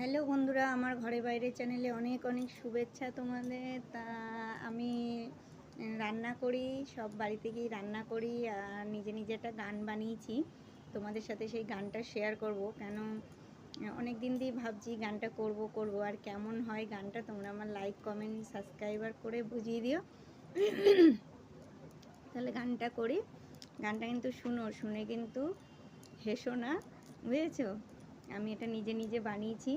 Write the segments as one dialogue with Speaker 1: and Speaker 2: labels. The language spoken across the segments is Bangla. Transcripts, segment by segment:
Speaker 1: হ্যালো বন্ধুরা, আমার ঘরে বাইরে চ্যানেলে অনেক অনেক শুভেচ্ছা তোমাদের। তা আমি রান্না করি, সব বাড়িতে গিয়ে রান্না করি, আর নিজে নিজে একটা গান বানিয়েছি। তোমাদের সাথে সেই গানটা শেয়ার করব, কেন অনেক দিন দিয়ে ভাবছি গানটা করব করব, আর কেমন হয় গানটা তোমরা আমার লাইক কমেন্ট সাবস্ক্রাইবার করে বুঝিয়ে দিও। তাহলে গানটা করি। গানটা কিন্তু শুনো, শুনে কিন্তু হেসো না, বুঝেছ? আমি এটা নিজে নিজে বানিয়েছি।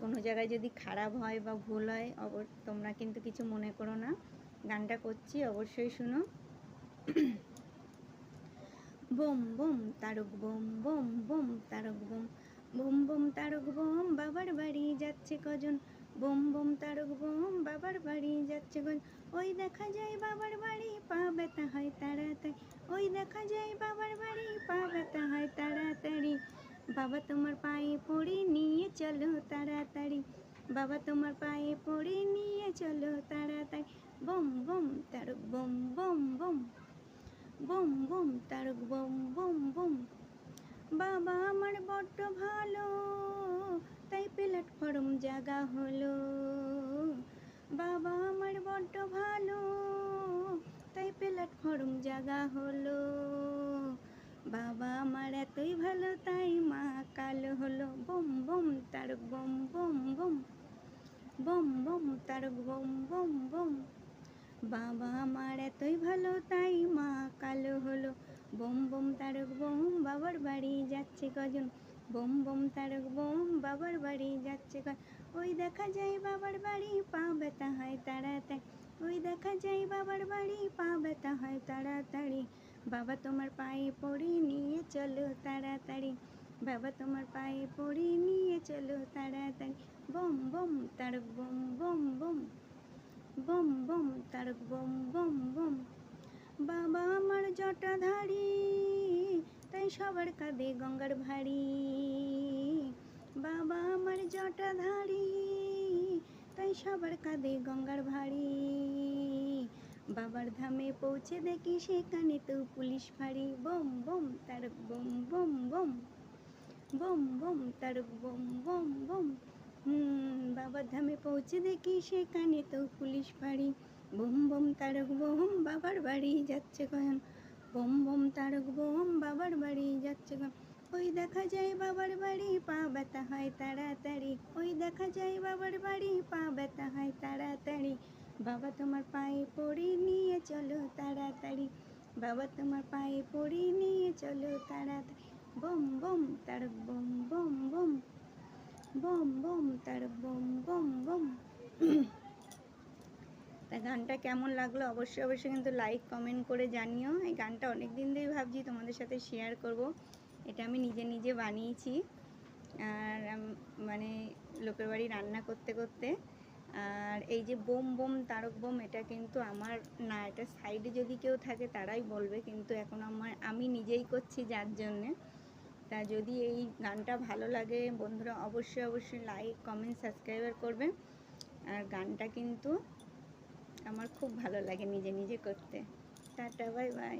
Speaker 1: কোনো জায়গায় যদি খারাপ হয় বা ভুল হয় অবর তোমরা কিন্তু কিছু মনে করো না। গানটা করছি, অবশ্যই শুনো। বোম বোম, তারক, বোম বোম বোম, তারক, বোম। বোম বোম, তারক, বোম, বাবার বাড়ি যাচ্ছে কজন? বোম বোম, তারক, বোম, বাবার বাড়ি যাচ্ছে কজন? ওই দেখা যায় বাবার বাড়ি, পা ব্যথা হয় তাড়াতাড়ি। ওই দেখা যায় বাবার বাড়ি, পা ব্যথা হয় তাড়াতাড়ি। বাবা তোমার পায়ে পড়ে নিয়ে চলো তাড়াতাড়ি। বাবা তোমার পায়ে পড়ে নিয়ে চলো তাড়াতাড়ি। বম বম, তারক, বম বম বম। বম বম, তারক, বম বম বম। বাবা আমার বড্ড ভালো, তাই প্ল্যাটফর্ম জাগা হলো। বাবা আমার বড্ড ভালো, তাই প্ল্যাটফর্ম জাগা হলো। বাবা আমার এতই ভালো, তাই মা কালো হলো বোম বোম তারক বম, বোম বোম বোম, বম তারক বোম, বম, বোম। বাবা আমার এতই ভালো, তাই মা কালো হলো বোম বোম তারক বোম, বাবার বাড়ি যাচ্ছে কজন? বোম বোম তারক বোম, বাবার বাড়ি যাচ্ছে কজন? ওই দেখা যায় বাবার বাড়ি পা ব্যথা হয় তাড়াতাড়ি। ওই দেখা যায় বাবার বাড়ি পা ব্যথা হয় তাড়াতাড়ি। বাবা তোমার পায়ে পড়ে নিয়ে চলো তাড়াতাড়ি। বাবা তোমার পায়ে পড়ে নিয়ে চলো তাড়াতাড়ি। বোম, বম তারক বম বম বম। বম বম তারক বম বম বম। বাবা আমার জটাধারী তাই সবার কাঁধে গঙ্গার ভারী। বাবা আমার জটাধারী তাই সবার কাঁধে গঙ্গার ভারী। বাবার ধামে পৌঁছে দেখি সেখানে তো পুলিশ ফাঁড়ি, বোম বোম, তার বোম বোম বোম বোম বোম, তার বোম বোম বোম। বাবার ধামে পৌঁছে দেখি সেখানে তো পুলিশ ফাঁড়ি, বোম বোম তারক বোম, বাবার বাড়ি যাচ্ছে কখন? বোম বোম তারক বোম, বাবার বাড়ি যাচ্ছে কখন? ওই দেখা যায় বাবার বাড়ি, পা ব্যথা হয় তাড়াতাড়ি। ওই দেখা যায় বাবার বাড়ি, পা ব্যথা হয় তাড়াতাড়ি। বাবা তোমার পায়ে পড়ে নিয়ে চলো তাড়াতাড়ি। বাবা তোমার পায়ে পড়ে নিয়ে চলো তাড়াতাড়ি। বম বম তার বোম, বম বম। বম বম তার বোম, বম বম। তা গানটা কেমন লাগল অবশ্যই অবশ্যই কিন্তু লাইক কমেন্ট করে জানিও। এই গানটা অনেক দিন ধরেই ভাবছি তোমাদের সাথে শেয়ার করব। এটা আমি নিজে নিজে বানিয়েছি। আর মানে লোকের বাড়ি রান্না করতে করতে। আর এই যে বোম বোম, তারক বোম, এটা কিন্তু আমার না, এটা সাইডে যদি কেউ থাকে তারাই বলবে, কিন্তু এখন আমার, আমি নিজেই করছি যার জন্যে। তা যদি এই গানটা ভালো লাগে, বন্ধুরা অবশ্যই অবশ্যই লাইক কমেন্ট সাবস্ক্রাইবার করবে। আর গানটা কিন্তু আমার খুব ভালো লাগে নিজে নিজে করতে। Tata bye bye